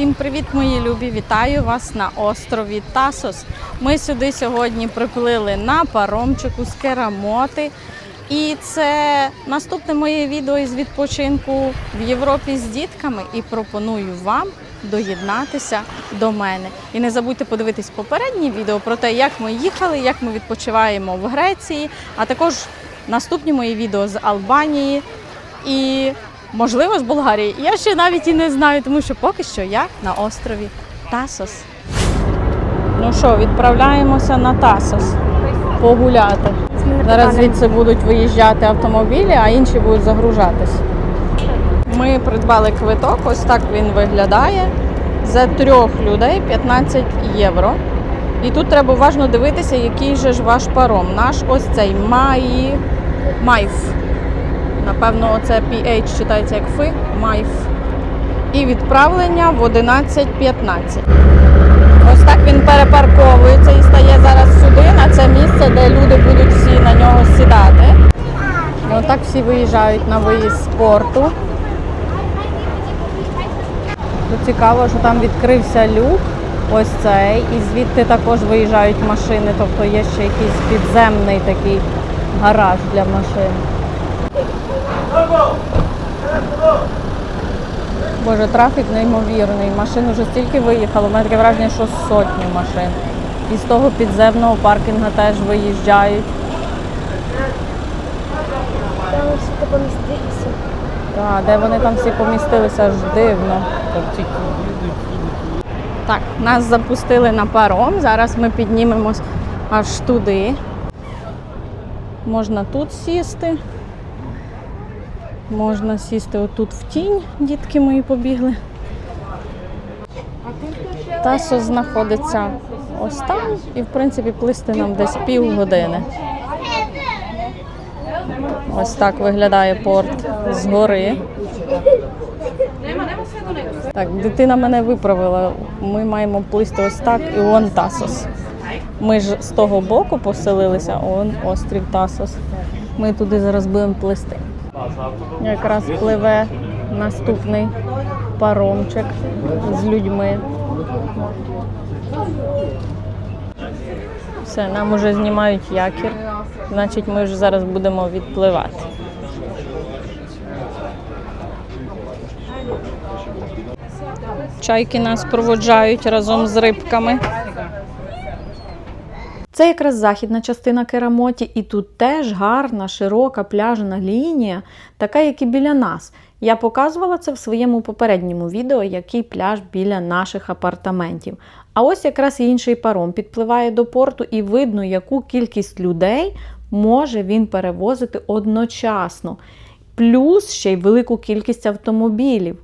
Всім привіт, мої любі! Вітаю вас на острові Тасос. Ми сюди сьогодні приплили на паромчику з Керамоти. І це наступне моє відео із відпочинку в Європі з дітками. І пропоную вам доєднатися до мене. І не забудьте подивитись попереднє відео про те, як ми їхали, як ми відпочиваємо в Греції, а також наступні мої відео з Албанії і, можливо, з Болгарії. Я ще навіть і не знаю, тому що поки що я на острові Тасос. Ну що, відправляємося на Тасос погуляти. Зараз звідси будуть виїжджати автомобілі, а інші будуть загружатись. Ми придбали квиток, ось так він виглядає. За трьох людей 15 євро. І тут треба уважно дивитися, який же ж ваш паром. Наш ось цей Маї... Майф. Напевно, це PH читається як Фи, Майф. І відправлення в 11.15. Ось так він перепарковується і стає зараз сюди, на це місце, де люди будуть всі на нього сідати. І отак всі виїжджають на виїзд з порту. Тут цікаво, що там відкрився люк, ось цей, і звідти також виїжджають машини, тобто є ще якийсь підземний такий гараж для машин. Боже, трафік неймовірний. Машин вже стільки виїхало. У мене таке враження, що сотні машин. І з того підземного паркінга теж виїжджають. Там всі помістилися. Так, де вони там всі помістилися, аж дивно. Так, нас запустили на паром. Зараз ми піднімемось аж туди. Можна тут сісти. Можна сісти отут в тінь, дітки мої побігли. Тасо знаходиться ось там і, в принципі, плисти нам десь півгодини. Ось так виглядає порт згори. Так, дитина мене виправила. Ми маємо плисти ось так і он Тасос. Ми ж з того боку поселилися, а он острів Тасос. Ми туди зараз будемо плисти. Якраз пливе наступний паромчик з людьми. Все, нам уже знімають якір. Значить, ми ж зараз будемо відпливати. Чайки нас проводжають разом з рибками. Це якраз західна частина Керамоті, і тут теж гарна, широка пляжна лінія, така, як і біля нас. Я показувала це в своєму попередньому відео, який пляж біля наших апартаментів. А ось якраз і інший паром підпливає до порту, і видно, яку кількість людей може він перевозити одночасно. Плюс ще й велику кількість автомобілів.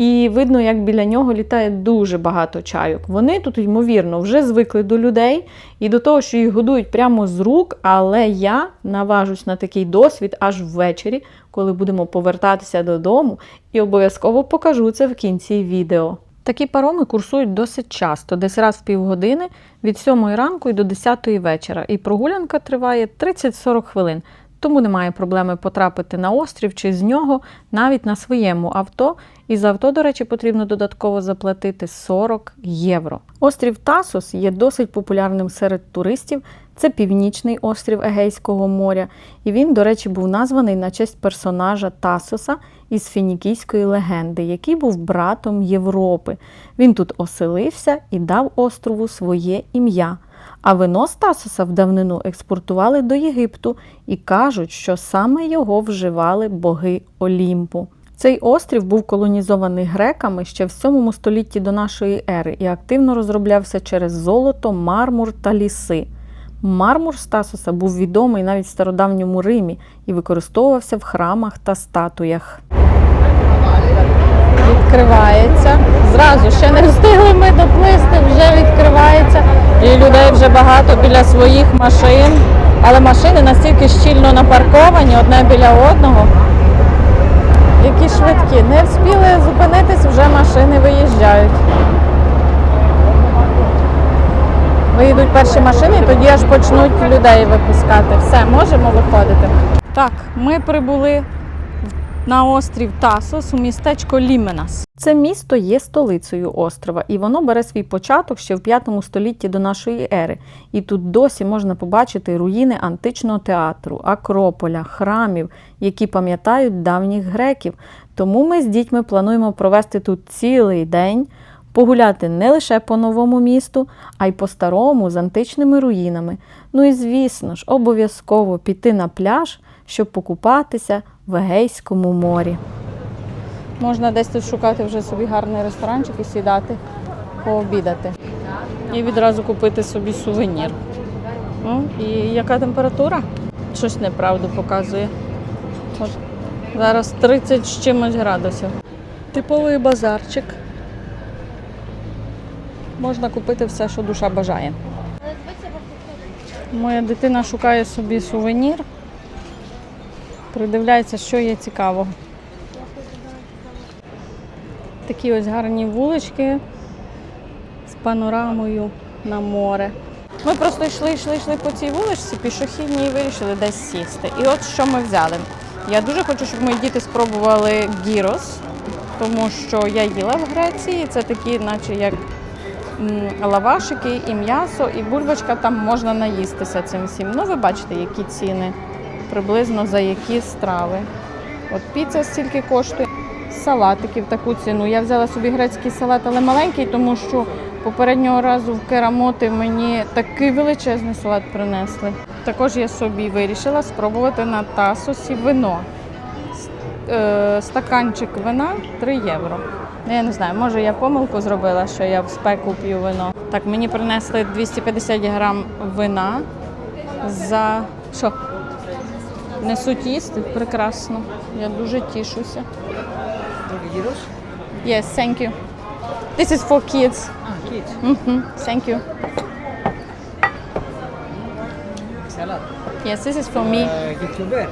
І видно, як біля нього літає дуже багато чайок. Вони тут, ймовірно, вже звикли до людей і до того, що їх годують прямо з рук, але я наважусь на такий досвід аж ввечері, коли будемо повертатися додому, і обов'язково покажу це в кінці відео. Такі пароми курсують досить часто, десь раз в півгодини від 7 ранку і до 10 вечора. І прогулянка триває 30-40 хвилин. Тому немає проблеми потрапити на острів чи з нього навіть на своєму авто. І за авто, до речі, потрібно додатково заплатити 40 євро. Острів Тасос є досить популярним серед туристів. Це північний острів Егейського моря, і він, до речі, був названий на честь персонажа Тасоса із фінікійської легенди, який був братом Європи. Він тут оселився і дав острову своє ім'я. А вино з Тасоса в давнину експортували до Єгипту і кажуть, що саме його вживали боги Олімпу. Цей острів був колонізований греками ще в 7 столітті до нашої ери і активно розроблявся через золото, мармур та ліси. Мармур з Тасоса був відомий навіть в стародавньому Римі і використовувався в храмах та статуях. Відкривається. Зразу ще не встигли ми доплисти, вже відкривається. І людей вже багато біля своїх машин. Але машини настільки щільно напарковані одне біля одного. Які швидкі. Не встигли зупинитись, вже машини виїжджають. Виїдуть перші машини, і тоді аж почнуть людей випускати. Все, можемо виходити. Так, ми прибули на острів Тасос у містечко Ліменас. Це місто є столицею острова, і воно бере свій початок ще в 5 столітті до нашої ери. І тут досі можна побачити руїни античного театру, акрополя, храмів, які пам'ятають давніх греків. Тому ми з дітьми плануємо провести тут цілий день, погуляти не лише по новому місту, а й по старому з античними руїнами. Ну і звісно ж, обов'язково піти на пляж, щоб покупатися в Егейському морі. Можна десь тут шукати вже собі гарний ресторанчик і сідати, пообідати. І відразу купити собі сувенір. Ну, і яка температура? Щось неправду показує. От зараз 30 з чимось градусів. Типовий базарчик. Можна купити все, що душа бажає. Моя дитина шукає собі сувенір, придивляється, що є цікавого. Такі ось гарні вулички з панорамою на море. Ми просто йшли, йшли, йшли по цій вуличці пішохідній і вирішили десь сісти. І от що ми взяли. Я дуже хочу, щоб мої діти спробували гірос, тому що я їла в Греції. Це такі, наче як лавашики і м'ясо, і бульбочка там можна наїстися цим всім. Ну, ви бачите, які ціни приблизно за які страви. От піца стільки коштує, салатики в таку ціну. Я взяла собі грецький салат, але маленький, тому що попереднього разу в Керамоти мені такий величезний салат принесли. Також я собі вирішила спробувати на тасосі вино. Е, Стаканчик вина 3 євро. Ну, Я не знаю, може я помилку зробила, що я в спеку п'ю вино. Так, мені принесли 250 грам вина за що? Несуть їсти прекрасно. Я дуже тішуся. Yes, thank you. This is for kids. Ah, kids. Mhm, Thank you. Salad. Yes, this is for me. Uh, YouTuber.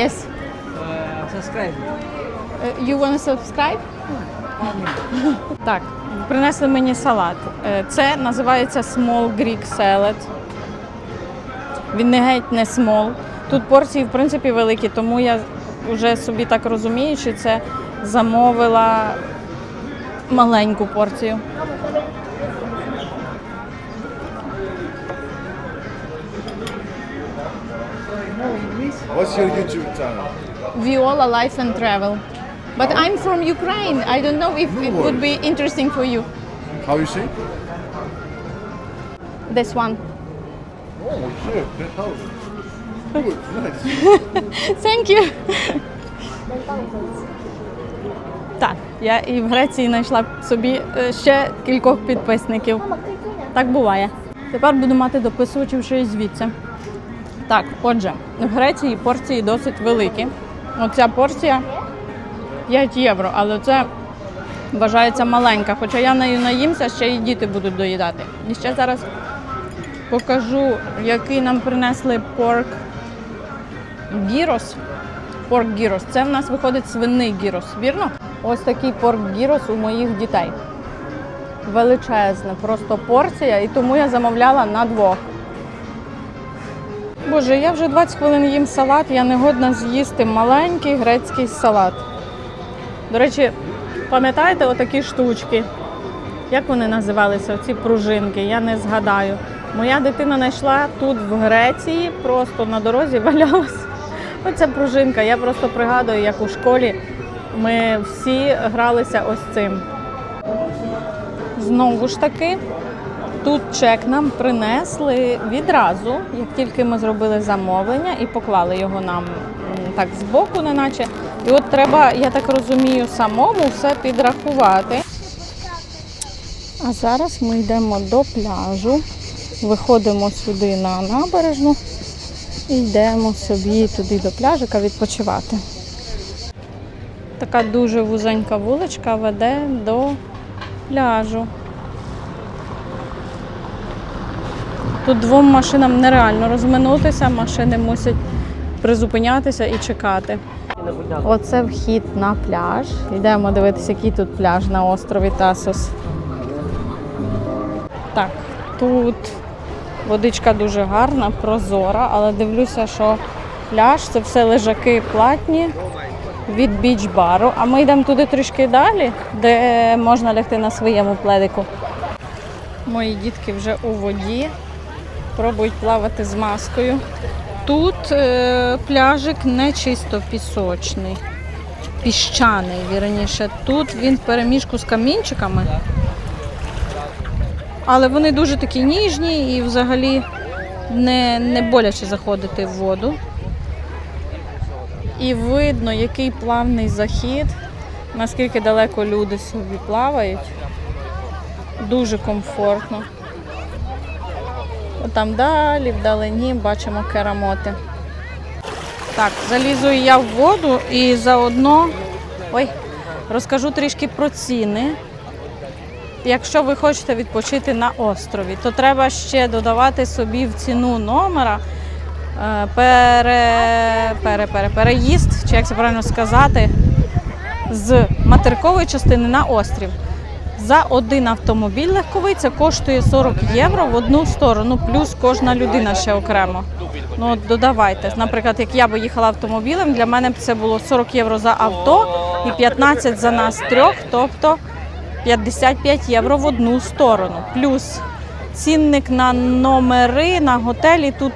Yes. Uh, subscribe. Uh, you want to subscribe? Так, принесли мені салат. Е, Це називається Small Greek Salad. Він не геть не small. Тут порції, в принципі, великі, тому я вже собі так розумію, що це замовила маленьку порцію. What's your YouTube channel? Viola Life and Travel. But I'm from Ukraine. I don't know if it would be interesting for you. How you say? This one. Oh shit, that house. Thank you. Так, я і в Греції знайшла собі е, ще кількох підписників. Так буває. Тепер буду мати дописувачів ще й звідси. Так, отже, в Греції порції досить великі. Оця порція 5 євро, але це вважається маленька. Хоча я нею наїмся, ще й діти будуть доїдати. І ще зараз покажу, який нам принесли порк гірос. Порк гірос. Це в нас виходить свиний гірос, вірно? Ось такий порк гірос у моїх дітей. Величезна просто порція, і тому я замовляла на двох. Боже, я вже 20 хвилин їм салат, я не годна з'їсти маленький грецький салат. До речі, пам'ятаєте отакі штучки? Як вони називалися, оці пружинки? Я не згадаю. Моя дитина знайшла тут в Греції, просто на дорозі валялась. Оця пружинка. Я просто пригадую, як у школі ми всі гралися ось цим. Знову ж таки, тут чек нам принесли відразу, як тільки ми зробили замовлення і поклали його нам так збоку, неначе. І от треба, я так розумію, самому все підрахувати. А зараз ми йдемо до пляжу, виходимо сюди на набережну йдемо собі туди до пляжика відпочивати. Така дуже вузенька вуличка веде до пляжу. Тут двом машинам нереально розминутися, машини мусять призупинятися і чекати. Оце вхід на пляж. Йдемо дивитися, який тут пляж на острові Тасос. Так, тут водичка дуже гарна, прозора, але дивлюся, що пляж це все лежаки платні. від біч-бару, а ми йдемо туди трішки далі, де можна лягти на своєму пледику. Мої дітки вже у воді, пробують плавати з маскою. Тут е, пляжик не чисто пісочний, піщаний, вірніше. Тут він в переміжку з камінчиками. Але вони дуже такі ніжні і взагалі не, не боляче заходити в воду. І видно, який плавний захід, наскільки далеко люди собі плавають. Дуже комфортно. Там далі, вдалині, бачимо керамоти. Так, залізу я в воду і заодно ой, розкажу трішки про ціни. Якщо ви хочете відпочити на острові, то треба ще додавати собі в ціну номера е, пере, пере, пере, переїзд, чи як це правильно сказати, з материкової частини на острів. За один автомобіль легковий це коштує 40 євро в одну сторону, плюс кожна людина ще окремо. Ну от додавайте. Наприклад, як я би їхала автомобілем, для мене б це було 40 євро за авто і 15 за нас трьох, тобто 55 євро в одну сторону. Плюс цінник на номери на готелі тут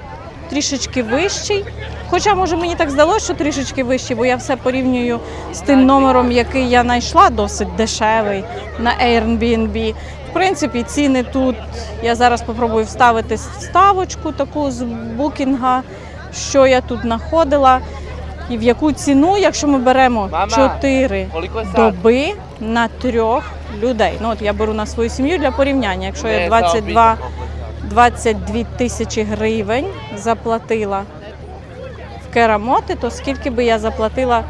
трішечки вищий. Хоча, може, мені так здалося, що трішечки вищий, бо я все порівнюю з тим номером, який я знайшла, досить дешевий на Airbnb. В принципі, ціни тут я зараз спробую вставити ставочку таку з букінга, що я тут знаходила. І в яку ціну, якщо ми беремо 4 доби на трьох людей. Ну от я беру на свою сім'ю для порівняння. Якщо я 22, 22 тисячі гривень заплатила в Керамоти, то скільки би я заплатила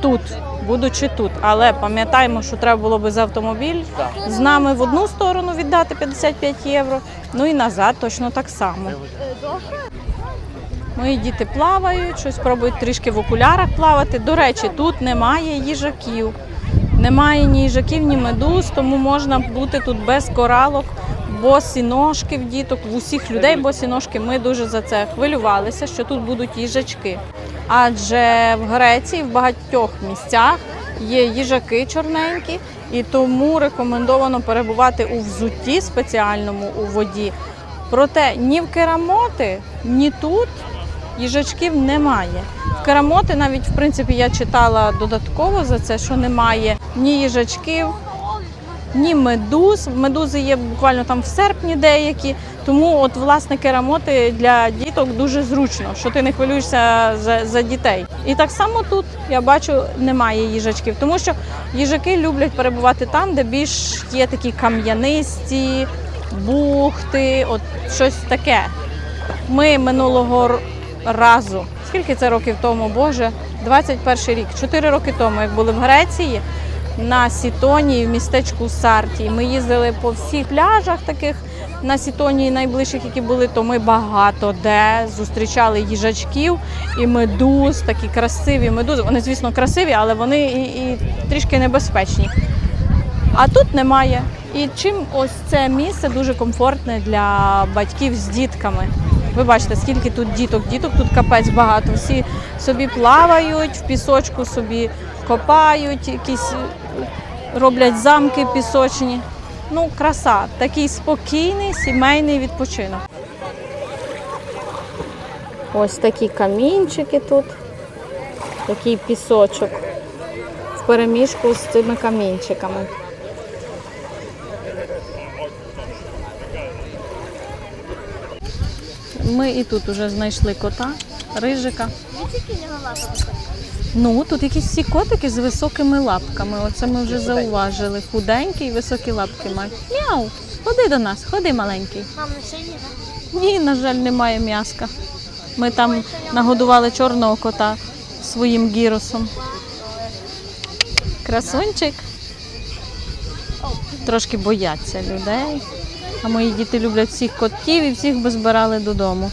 тут, будучи тут. Але пам'ятаємо, що треба було би за автомобіль з нами в одну сторону віддати 55 євро, ну і назад точно так само. Мої діти плавають, щось пробують трішки в окулярах плавати. До речі, тут немає їжаків. Немає ні їжаків, ні медуз, тому можна бути тут без коралок, босі ножки в діток, в усіх людей босі ножки. Ми дуже за це хвилювалися, що тут будуть їжачки. Адже в Греції в багатьох місцях є їжаки чорненькі, і тому рекомендовано перебувати у взутті спеціальному у воді. Проте ні в Керамоти, ні тут їжачків немає. Керамоти навіть в принципі я читала додатково за це, що немає ні їжачків, ні медуз. Медузи є буквально там в серпні деякі. Тому от власне керамоти для діток дуже зручно, що ти не хвилюєшся за, за дітей. І так само тут я бачу немає їжачків, тому що їжаки люблять перебувати там, де більш є такі кам'янисті, бухти, от щось таке. Ми минулого разу, скільки це років тому, Боже, 21 рік, 4 роки тому, як були в Греції на Сітонії в містечку Сартії. Ми їздили по всіх пляжах таких на Сітонії найближчих, які були, то ми багато де зустрічали їжачків і медуз, такі красиві медузи. Вони, звісно, красиві, але вони і, і трішки небезпечні. А тут немає. І чим ось це місце дуже комфортне для батьків з дітками. Ви бачите, скільки тут діток, діток тут капець багато. Всі собі плавають, в пісочку собі копають, якісь е, роблять замки пісочні. Ну, краса, такий спокійний сімейний відпочинок. Ось такі камінчики тут, такий пісочок в переміжку з цими камінчиками. Ми і тут уже знайшли кота, рижика. Ну, тут якісь всі котики з високими лапками. Оце ми вже зауважили. Худенькі і високі лапки мають. Мяу! Ходи до нас, ходи маленький. Мам, на ще є, Ні, на жаль, немає м'яска. Ми там нагодували чорного кота своїм гіросом. Красунчик. Трошки бояться людей. А мої діти люблять всіх котів і всіх би збирали додому.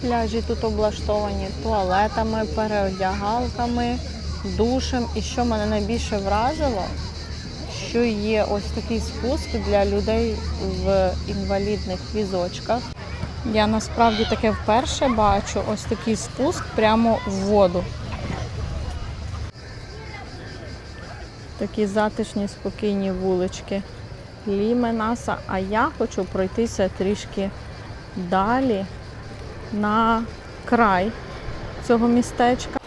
Пляжі тут облаштовані туалетами, переодягалками, душем. І що мене найбільше вразило, що є ось такий спуск для людей в інвалідних візочках. Я насправді таке вперше бачу ось такий спуск прямо в воду. Такі затишні, спокійні вулички Ліменаса. А я хочу пройтися трішки далі на край цього містечка.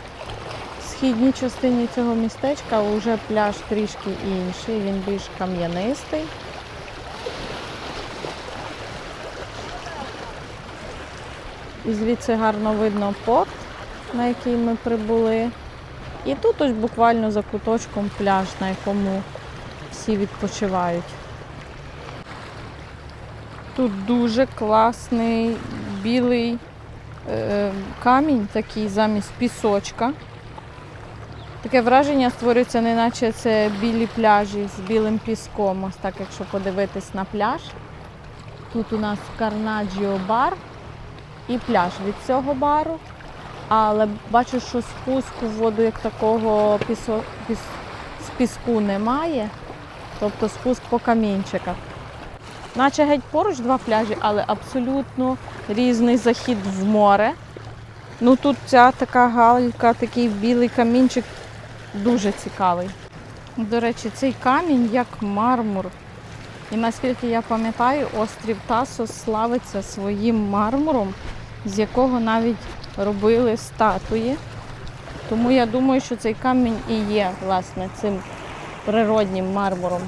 В східній частині цього містечка вже пляж трішки інший, він більш кам'янистий. І звідси гарно видно порт, на який ми прибули. І тут ось буквально за куточком пляж, на якому всі відпочивають. Тут дуже класний білий е, камінь, такий замість пісочка. Таке враження створюється, неначе це білі пляжі з білим піском. Ось так, якщо подивитись на пляж. Тут у нас Карнаджіо бар і пляж від цього бару. Але бачу, що спуску в воду як такого пісо, піс, з піску немає. Тобто спуск по камінчиках. Наче геть поруч два пляжі, але абсолютно різний захід в море. Ну тут ця така галька, такий білий камінчик дуже цікавий. До речі, цей камінь як мармур. І наскільки я пам'ятаю, острів Тасос славиться своїм мармуром, з якого навіть робили статуї. Тому я думаю, що цей камінь і є власне цим природнім мармуром,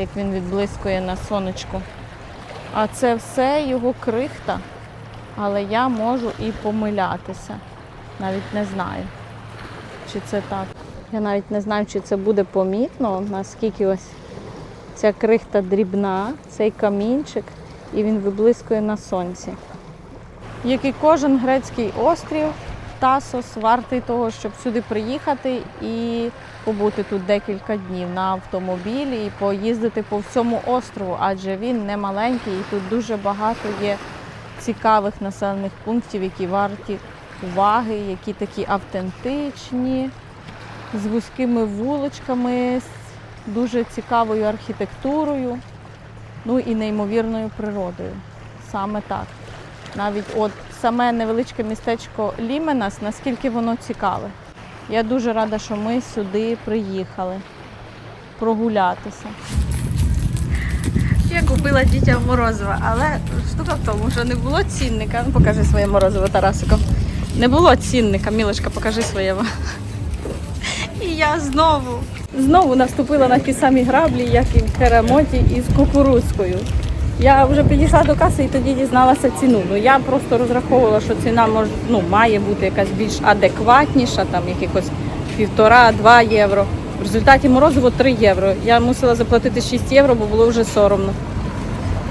як він відблискує на сонечку. А це все його крихта, але я можу і помилятися. Навіть не знаю, чи це так. Я навіть не знаю, чи це буде помітно, наскільки ось ця крихта дрібна, цей камінчик, і він виблискує на сонці. Як і кожен грецький острів, Тасос вартий того, щоб сюди приїхати і побути тут декілька днів на автомобілі і поїздити по всьому острову, адже він не маленький і тут дуже багато є цікавих населених пунктів, які варті уваги, які такі автентичні, з вузькими вуличками, з дуже цікавою архітектурою, ну і неймовірною природою. Саме так. Навіть от саме невеличке містечко Ліменас, наскільки воно цікаве. Я дуже рада, що ми сюди приїхали прогулятися. Я купила дітям морозиво, але штука в тому, що не було цінника. Ну, покажи своє морозиво, Тарасико. Не було цінника, Мілочка, покажи своє. І я знову знову наступила на ті самі граблі, як і в Керамоті із кукурузкою. Я вже підійшла до каси і тоді дізналася ціну. Ну я просто розраховувала, що ціна може ну має бути якась більш адекватніша, там якихось півтора-два євро. В результаті морозиво 3 євро. Я мусила заплатити 6 євро, бо було вже соромно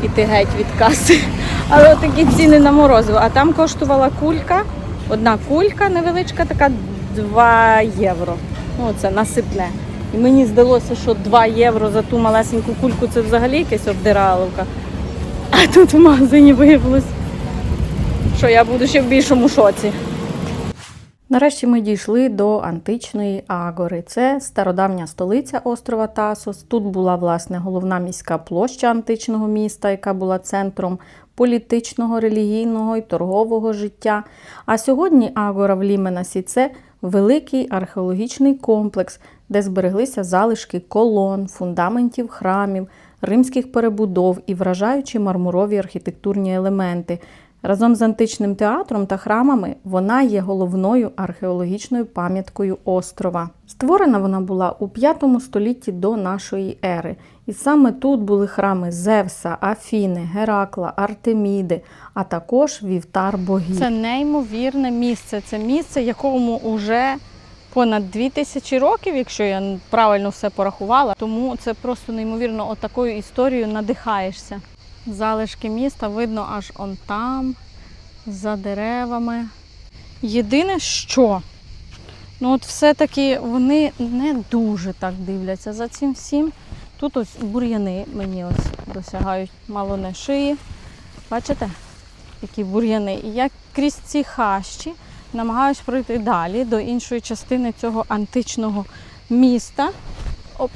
іти геть від каси. Але такі ціни на морозиво. А там коштувала кулька, одна кулька невеличка, така 2 євро. Ну, це насипне. І мені здалося, що 2 євро за ту малесеньку кульку це взагалі якась обдираловка. А тут в магазині виявилось, що я буду ще в більшому шоці. Нарешті ми дійшли до античної Агори. Це стародавня столиця острова Тасос. Тут була власне головна міська площа античного міста, яка була центром політичного, релігійного і торгового життя. А сьогодні Агора в Ліменасі це великий археологічний комплекс, де збереглися залишки колон, фундаментів храмів, римських перебудов і вражаючі мармурові архітектурні елементи. Разом з античним театром та храмами вона є головною археологічною пам'яткою острова. Створена вона була у 5 столітті до нашої ери. І саме тут були храми Зевса, Афіни, Геракла, Артеміди, а також вівтар богів. Це неймовірне місце. Це місце, якому вже понад 2000 років, якщо я правильно все порахувала. Тому це просто неймовірно отакою історією надихаєшся. Залишки міста видно аж он там, за деревами. Єдине, що ну от все-таки вони не дуже так дивляться за цим всім. Тут ось бур'яни мені ось досягають мало не шиї. Бачите, які бур'яни. І я крізь ці хащі намагаюсь пройти далі до іншої частини цього античного міста. Оп.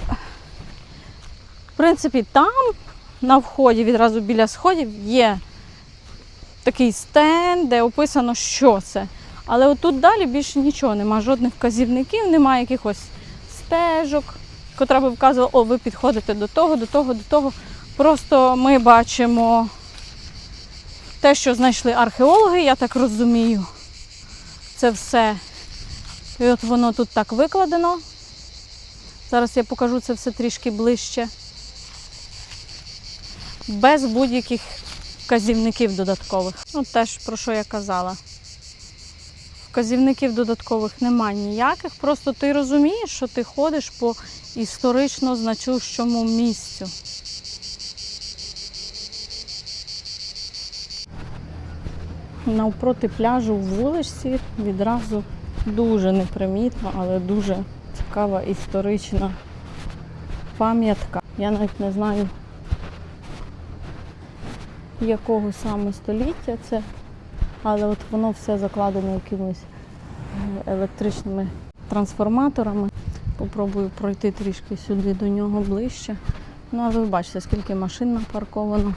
В принципі, там на вході, відразу біля сходів, є такий стенд, де описано, що це. Але отут далі більше нічого нема, жодних вказівників, немає якихось стежок, котра би вказувала, о, ви підходите до того, до того, до того. Просто ми бачимо те, що знайшли археологи, я так розумію. Це все. І от воно тут так викладено. Зараз я покажу це все трішки ближче. Без будь-яких вказівників додаткових. Ну, теж про що я казала. Вказівників додаткових немає ніяких, просто ти розумієш, що ти ходиш по історично значущому місцю. Навпроти пляжу в вуличці відразу дуже непримітна, але дуже цікава історична пам'ятка. Я навіть не знаю, якого саме століття це, але от воно все закладено якимись е, електричними трансформаторами. Попробую пройти трішки сюди до нього ближче. Ну, але ви бачите, скільки машин напарковано.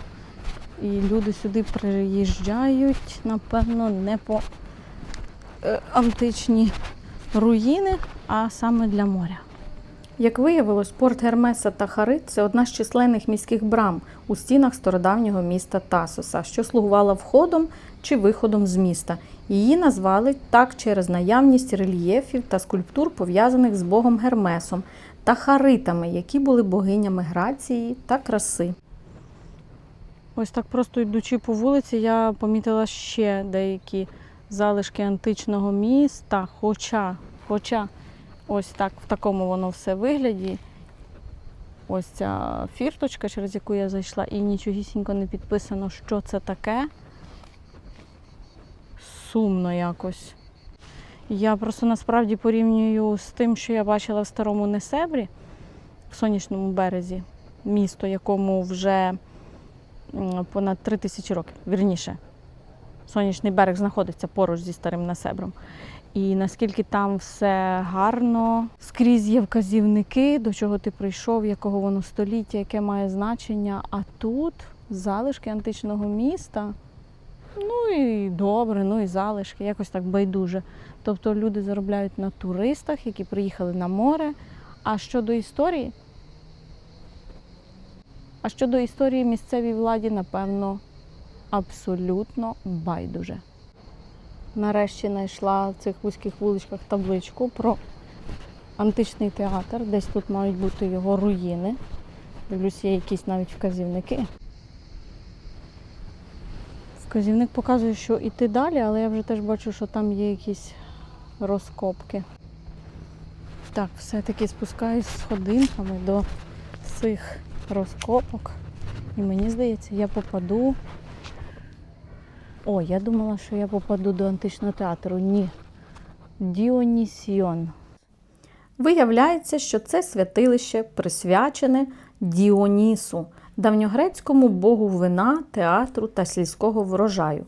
І люди сюди приїжджають, напевно, не по е, античні руїни, а саме для моря. Як виявилось, порт Гермеса та Харит це одна з численних міських брам у стінах стародавнього міста Тасоса, що слугувала входом чи виходом з міста. Її назвали так через наявність рельєфів та скульптур, пов'язаних з богом Гермесом та харитами, які були богинями грації та краси. Ось так просто йдучи по вулиці, я помітила ще деякі залишки античного міста, хоча, хоча ось так в такому воно все вигляді. Ось ця фірточка, через яку я зайшла, і нічогісінько не підписано, що це таке. Сумно якось. Я просто насправді порівнюю з тим, що я бачила в старому Несебрі, в сонячному березі, місто, якому вже понад три тисячі років. Вірніше, сонячний берег знаходиться поруч зі старим Несебром. І наскільки там все гарно, скрізь є вказівники, до чого ти прийшов, якого воно століття, яке має значення. А тут залишки античного міста. Ну і добре, ну і залишки, якось так байдуже. Тобто люди заробляють на туристах, які приїхали на море. А щодо історії, а щодо історії місцевій владі, напевно, абсолютно байдуже. Нарешті знайшла в цих вузьких вуличках табличку про античний театр. Десь тут мають бути його руїни. Дивлюсь, є якісь навіть вказівники. Вказівник показує, що йти далі, але я вже теж бачу, що там є якісь розкопки. Так, все-таки спускаюсь сходинками до цих розкопок. І мені здається, я попаду. О, я думала, що я попаду до античного театру. Ні. Діонісіон. Виявляється, що це святилище присвячене Діонісу, давньогрецькому богу вина, театру та сільського врожаю.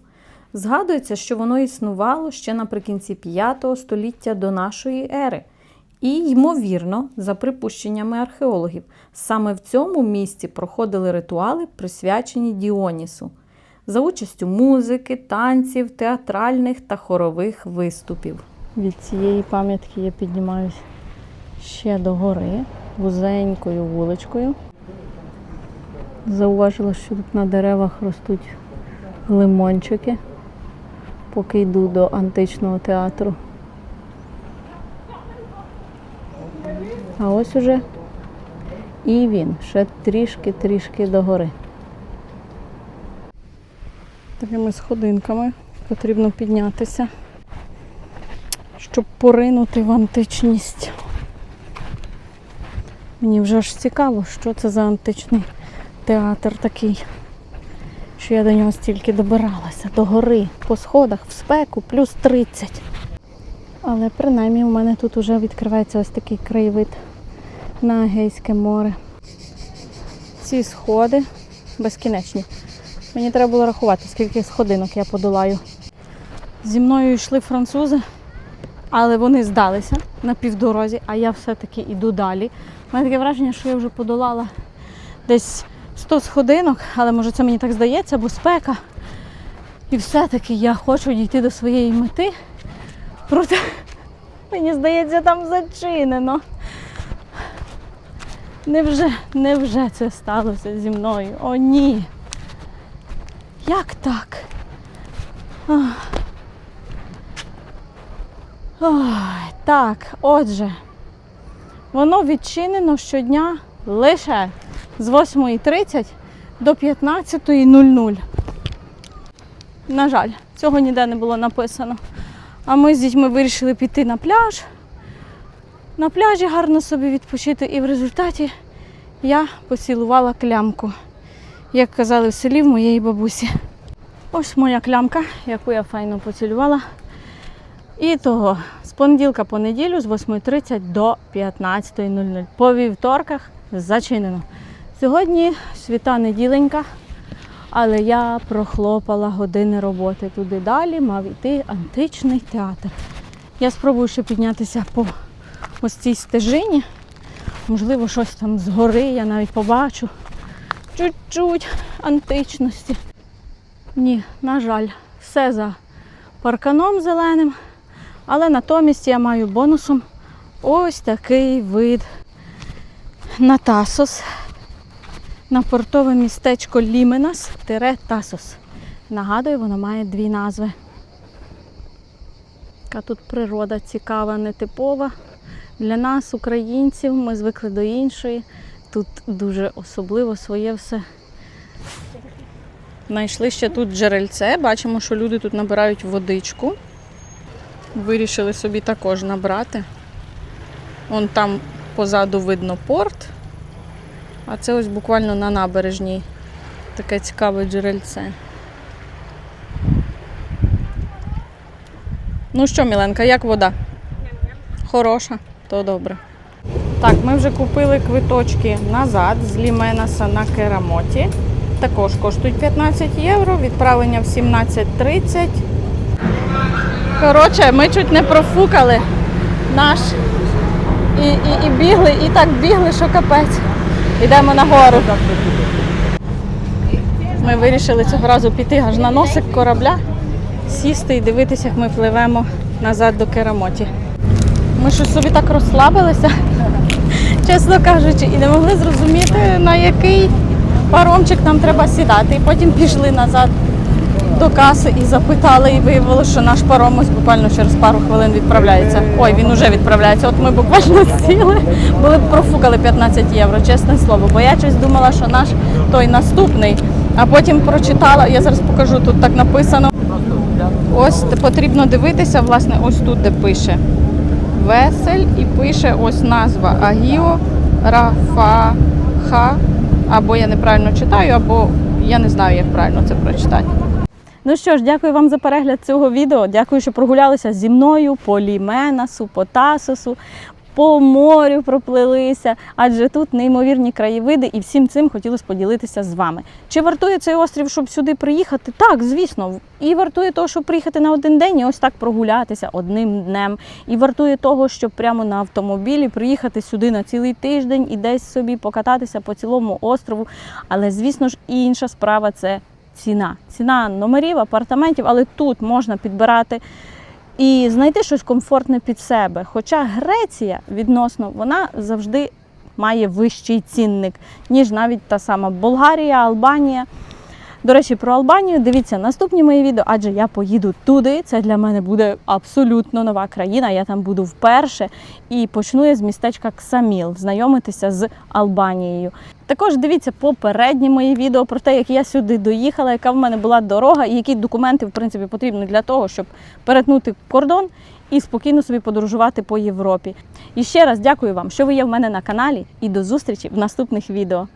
Згадується, що воно існувало ще наприкінці 5 століття до нашої ери. І, ймовірно, за припущеннями археологів, саме в цьому місці проходили ритуали, присвячені Діонісу, за участю музики, танців, театральних та хорових виступів. Від цієї пам'ятки я піднімаюсь ще до гори вузенькою вуличкою. Зауважила, що тут на деревах ростуть лимончики, поки йду до античного театру. А ось уже і він ще трішки-трішки до гори. Такими сходинками потрібно піднятися, щоб поринути в античність. Мені вже аж цікаво, що це за античний театр такий, що я до нього стільки добиралася, до гори, по сходах, в спеку, плюс 30. Але принаймні у мене тут вже відкривається ось такий краєвид на Егейське море. Ці сходи безкінечні. Мені треба було рахувати, скільки сходинок я подолаю. Зі мною йшли французи, але вони здалися на півдорозі, а я все-таки йду далі. У мене таке враження, що я вже подолала десь 100 сходинок, але може це мені так здається, бо спека. І все-таки я хочу дійти до своєї мети. Проте, мені здається, там зачинено. Невже, невже це сталося зі мною? О, ні. Як так? Ой, так, отже, воно відчинено щодня лише з 8.30 до 15.00. На жаль, цього ніде не було написано. А ми з дітьми вирішили піти на пляж. На пляжі гарно собі відпочити, і в результаті я поцілувала клямку, як казали в селі в моєї бабусі. Ось моя клямка, яку я файно поцілювала. І того з понеділка по неділю з 8.30 до 15.00. По вівторках зачинено. Сьогодні світа неділенька, але я прохлопала години роботи. Туди далі мав йти античний театр. Я спробую ще піднятися по ось цій стежині. Можливо, щось там згори я навіть побачу. Чуть-чуть античності. Ні, на жаль, все за парканом зеленим. Але натомість я маю бонусом ось такий вид на Тасос. На портове містечко Ліменас Тасос. Нагадую, воно має дві назви. Яка тут природа цікава, нетипова. Для нас, українців, ми звикли до іншої. Тут дуже особливо своє все. Знайшли ще тут джерельце. Бачимо, що люди тут набирають водичку. Вирішили собі також набрати. Вон там позаду видно порт. А це ось буквально на набережній таке цікаве джерельце. Ну що, Міленка, як вода? Хороша, то добре. Так, ми вже купили квиточки назад з Ліменаса на Керамоті. Також коштують 15 євро, відправлення в 17.30. Коротше, ми чуть не профукали наш і, і, і бігли, і так бігли, що капець. Йдемо на гору. Ми вирішили цього разу піти аж на носик корабля, сісти і дивитися, як ми пливемо назад до Керамоті. Ми щось собі так розслабилися, чесно кажучи, і не могли зрозуміти, на який паромчик нам треба сідати. І потім пішли назад до каси і запитали, і виявилося, що наш паром ось буквально через пару хвилин відправляється. Ой, він уже відправляється. От ми буквально сіли, були б профукали 15 євро, чесне слово. Бо я щось думала, що наш той наступний, а потім прочитала, я зараз покажу, тут так написано. Ось потрібно дивитися, власне, ось тут, де пише Весель і пише ось назва Агіо Рафаха. Або я неправильно читаю, або я не знаю, як правильно це прочитати. Ну що ж, дякую вам за перегляд цього відео. Дякую, що прогулялися зі мною по Ліменасу, по Тасосу, по морю проплилися, адже тут неймовірні краєвиди, і всім цим хотілося поділитися з вами. Чи вартує цей острів, щоб сюди приїхати? Так, звісно. І вартує того, щоб приїхати на один день і ось так прогулятися одним днем. І вартує того, щоб прямо на автомобілі приїхати сюди на цілий тиждень і десь собі покататися по цілому острову. Але, звісно ж, інша справа це ціна. Ціна номерів, апартаментів, але тут можна підбирати і знайти щось комфортне під себе. Хоча Греція відносно вона завжди має вищий цінник, ніж навіть та сама Болгарія, Албанія. До речі, про Албанію дивіться наступні мої відео, адже я поїду туди. Це для мене буде абсолютно нова країна. Я там буду вперше і почну я з містечка Ксаміл знайомитися з Албанією. Також дивіться попередні мої відео про те, як я сюди доїхала, яка в мене була дорога, і які документи в принципі потрібні для того, щоб перетнути кордон і спокійно собі подорожувати по Європі. І ще раз дякую вам, що ви є в мене на каналі, і до зустрічі в наступних відео.